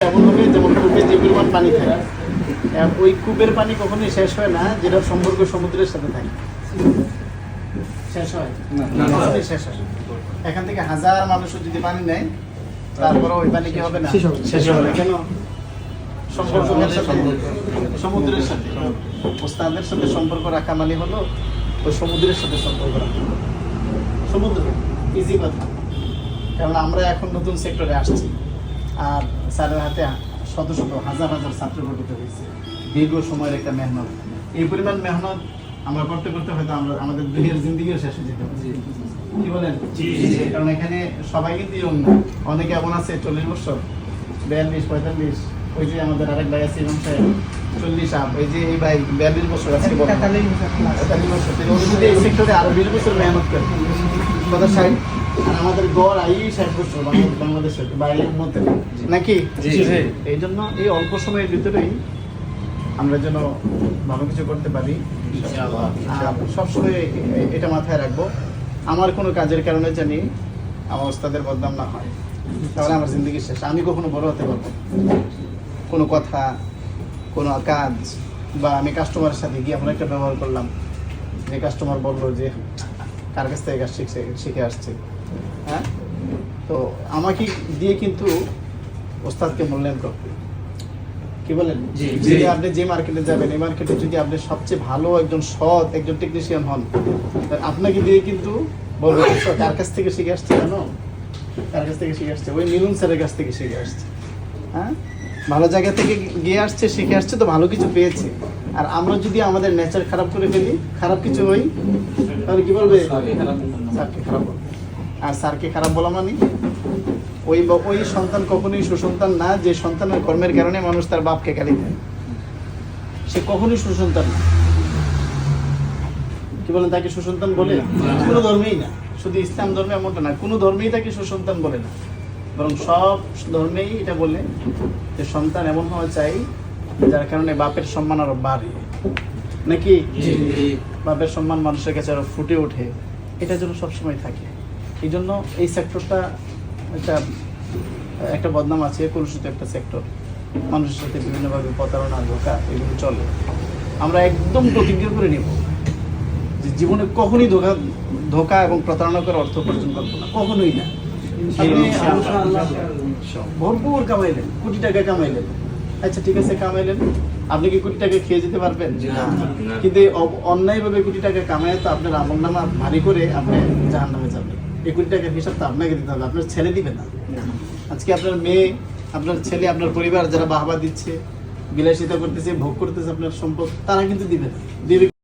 এমন হবে যেমন কূপে যে পরিমাণ পানি থাকে। ওই কূপের পানি কখনোই শেষ হয় না যেটার সম্পর্ক সমুদ্রের সাথে থাকে। শেষ হয়? শেষ হয় এখান থেকে হাজার মানুষ যদি পানি নেয় তারপরে ওই পানি কি হবে না? শেষ হবে। না। কেন? সাথে সমুদ্রের সাথে। ওস্তাদের সাথে সম্পর্ক রাখা মানে হলো ওই সমুদ্রের সাথে সম্পর্ক রাখা। সমুদ্র ইজি কথা। কারণ আমরা এখন নতুন সেক্টরে আসছি। আর স্যারের হাতে শত শত হাজার হাজার ছাত্র গঠিত হয়েছে। দীর্ঘ সময়ের একটা মেহনত। এই পরিমাণ মেহনত আমরা করতে করতে হয়তো আমরা আমাদের দুনিয়ার জিন্দিগিও শেষ হয়ে যেতে কি বলেন? কারণ এখানে সবাই কিন্তু ইয়ং না। অনেকে এমন আছে চল্লিশ বছর বিয়াল্লিশ পঁয়তাল্লিশ। ওই যে আমাদের আরেক ভাই আছে ইমাম সাহেব চল্লিশ আপ। ওই যে এই ভাই বিয়াল্লিশ বছর আছে বড় পঁয়তাল্লিশ বছর এই সেক্টরে আরও বিশ বছর মেহনত করে কথা ষাট আর আমাদের গড় আই ষাট বছর বাংলা- বাংলাদেশের বাইরের মধ্যে নাকি। এই জন্য এই অল্প সময়ের ভিতরেই আমরা যেন ভালো কিছু করতে পারি। সবসময় এটা মাথায় রাখব আমার কোনো কাজের কারণে জানি আমার ওস্তাদের বদনাম না হয়। তাহলে আমার জিন্দগি শেষ। আমি কখনো বড় হতে পারব কোনো কথা কোনো কাজ বা আমি কাস্টমারের সাথে গিয়ে এমন একটা ব্যবহার করলাম যে কাস্টমার বলল যে কার কাছ থেকে কাজ শিখছে শিখে আসছে? হ্যাঁ? তো আমাকে দিয়ে কিন্তু ওস্তাদকে মূল্যায়ন করবে কি বলেন? যদি আপনি যে মার্কেটে যাবেন এই মার্কেটে যদি আপনি সবচেয়ে ভালো একজন সৎ একজন টেকনিশিয়ান হন আপনাকে দিয়ে কিন্তু বলব "আচ্ছা, কার কাছ থেকে শিখে আসছে জানো? কার কাছ থেকে শিখে আসছে? ওই মিলন স্যারের কাছ থেকে শিখে আসছে। হ্যাঁ? ভালো জায়গা থেকে গিয়ে আসছে শিখে আসছে তো ভালো কিছু পেয়েছে। আর আমরা যদি আমাদের নেচার খারাপ করে ফেলি খারাপ কিছু হই তাহলে কি বলবে? খারাপ বলবে আর স্যারকে খারাপ বলা মানে ওই ওই সন্তান কখনোই সুসন্তান না যে সন্তানের কর্মের কারণে মানুষ তার বাপকে গালি দেয়। সে কখনোই সুসন্তান না। কি বলেন তাকে সুসন্তান বলে? কোনো ধর্মেই না। শুধু ইসলাম ধর্মে এমনটা না কোনো ধর্মেই তাকে সুসন্তান বলে না। বরং সব ধর্মেই এটা বলে যে সন্তান এমন হওয়া চাই যার কারণে বাপের সম্মান আরও বাড়ে। নাকি? বাপের সম্মান মানুষের কাছে আরও ফুটে ওঠে। এটা যেন সবসময় থাকে। এই জন্য এই সেক্টরটা একটা একটা বদনাম আছে কলুষিত একটা সেক্টর মানুষের সাথে বিভিন্নভাবে প্রতারণা ধোকা এগুলো চলে। আমরা একদম প্রতিজ্ঞা করে নিব যে জীবনে কখনই ধোকা ধোকা এবং প্রতারণা করে অর্থ উপার্জন করব না। কখনোই না। ভরপুর কামাইলেন কোটি টাকা কামাইলেন আচ্ছা ঠিক আছে কামাইলেন আপনি কি কোটি টাকা খেয়ে যেতে পারবেন। কিন্তু অন্যায়ভাবে কোটি টাকা কামায় তো আপনার আমল নামা ভারী করে আপনি জাহান নামে যাবেন। এই কোটি টাকার হিসাব তো আপনাকে দিতে হবে, আপনার ছেলে দিবে না। আজকে আপনার মেয়ে, আপনার ছেলে, আপনার পরিবার যারা বাহবা দিচ্ছে, বিলাসিতা করতেছে, ভোগ করতেছে আপনার সম্পদ, তারা কিন্তু দিবে না। দিবে